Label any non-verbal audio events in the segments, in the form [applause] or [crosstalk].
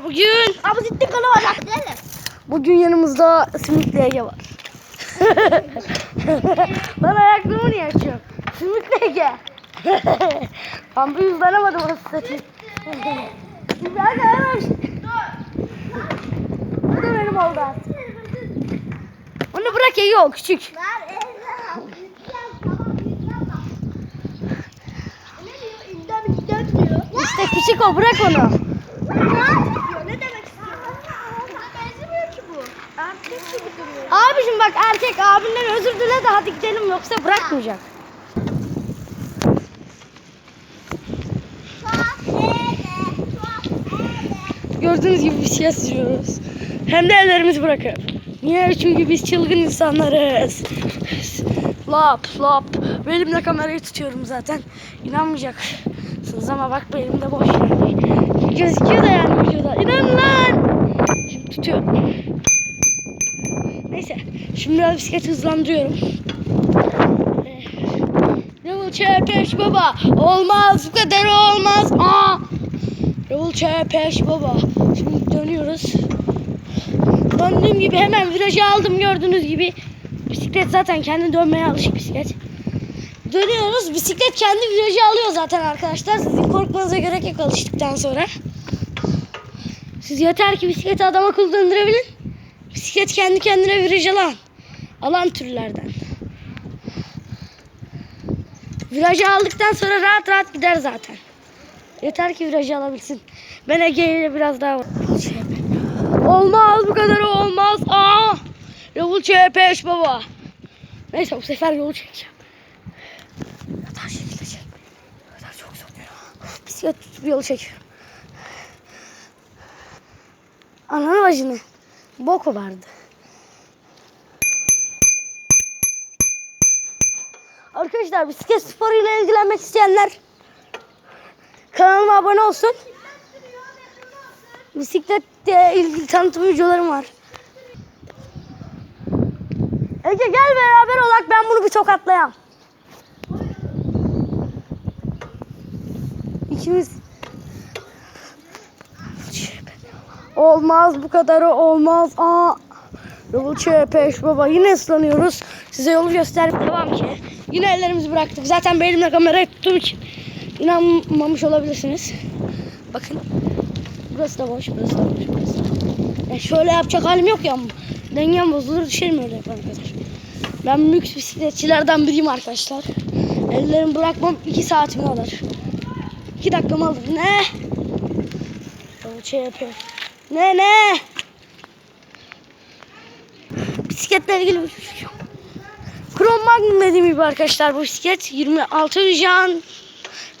Bugün Abi gittik onu var. Gidelim. bugün yanımızda Simitli Ege var. [laughs] Lan ayakkabımı niye açıyorum? Simitli Ege. [laughs] ben bu yüzlenemadım onu satayım. Şimdi hadi hemen. Bu da benim oldu artık. Onu bırak Ege o küçük. Ver tamam bak. Ne diyor? Diyor. İşte küçük o bırak onu. Ne demek benzemiyor ki bu. Erkek gibi duruyor. Abicim bak erkek abinden özür dile de hadi gidelim yoksa bırakmayacak. Gördüğünüz gibi bir şey sürüyoruz. Hem de ellerimizi bırakıp. Niye? Çünkü biz çılgın insanlarız. Lap lap. Belimle kamerayı tutuyorum zaten. İnanmayacaksınız ama bak belimde boş yani. Gözüküyor da yani videoda. İnan lan. Şimdi tutuyorum. Neyse. Şimdi biraz bisikleti hızlandırıyorum. Level çepeş baba. Olmaz bu kadar olmaz. Aa. Level çepeş baba. Şimdi dönüyoruz. Döndüğüm gibi hemen virajı aldım gördüğünüz gibi. Bisiklet zaten kendi dönmeye alışık bisiklet. Dönüyoruz. Bisiklet kendi virajı alıyor zaten arkadaşlar. Sizin korkmanıza gerek yok alıştıktan sonra. Siz yeter ki bisikleti adam akıllı döndürebilin. Bisiklet kendi kendine viraj alan. Alan türlerden. Virajı aldıktan sonra rahat rahat gider zaten. Yeter ki virajı alabilsin. Ben Ege'yle biraz daha. Olmaz bu kadar olmaz. Aa! Yol çepeş baba. Neyse bu sefer yolu çekeceğim. Yeter şekilde çek. Yeter çok zor ya. Bisiklet tutup yolu çekiyorum. Ananı bacını. Boku vardı. Arkadaşlar bisiklet sporuyla ilgilenmek isteyenler kanalıma abone olsun. Bisikletle ilgili tanıtım videolarım var. Ege gel beraber olak ben bunu bir tokatlayam. İkimiz Olmaz bu kadarı olmaz. Aa. Yolu çepeş baba yine ıslanıyoruz. Size yolu göstermeye devam ki. Yine ellerimizi bıraktık. Zaten ben elimle kamerayı tuttuğum için inanmamış olabilirsiniz. Bakın. Burası da boş, burası da boş, burası da boş. Ya şöyle yapacak halim yok ya. Dengem bozulur düşerim öyle yapana kadar. Ben lüks bisikletçilerden biriyim arkadaşlar. Ellerimi bırakmam iki saatimi alır. İki dakikamı alır. Ne? Yolu çepeş. Ne ne? Bisikletle ilgili şey. Chrome Magnum dediğim gibi arkadaşlar bu bisiklet 26 jant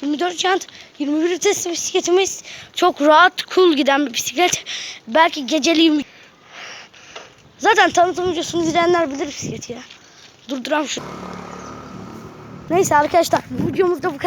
24 jant 21 vites bisikletimiz çok rahat cool giden bir bisiklet. Belki geceliğim Zaten tanıtım videosunu izleyenler bilir bisikleti ya. Durduram şu. Neyse arkadaşlar bu videomuzda bu kadar.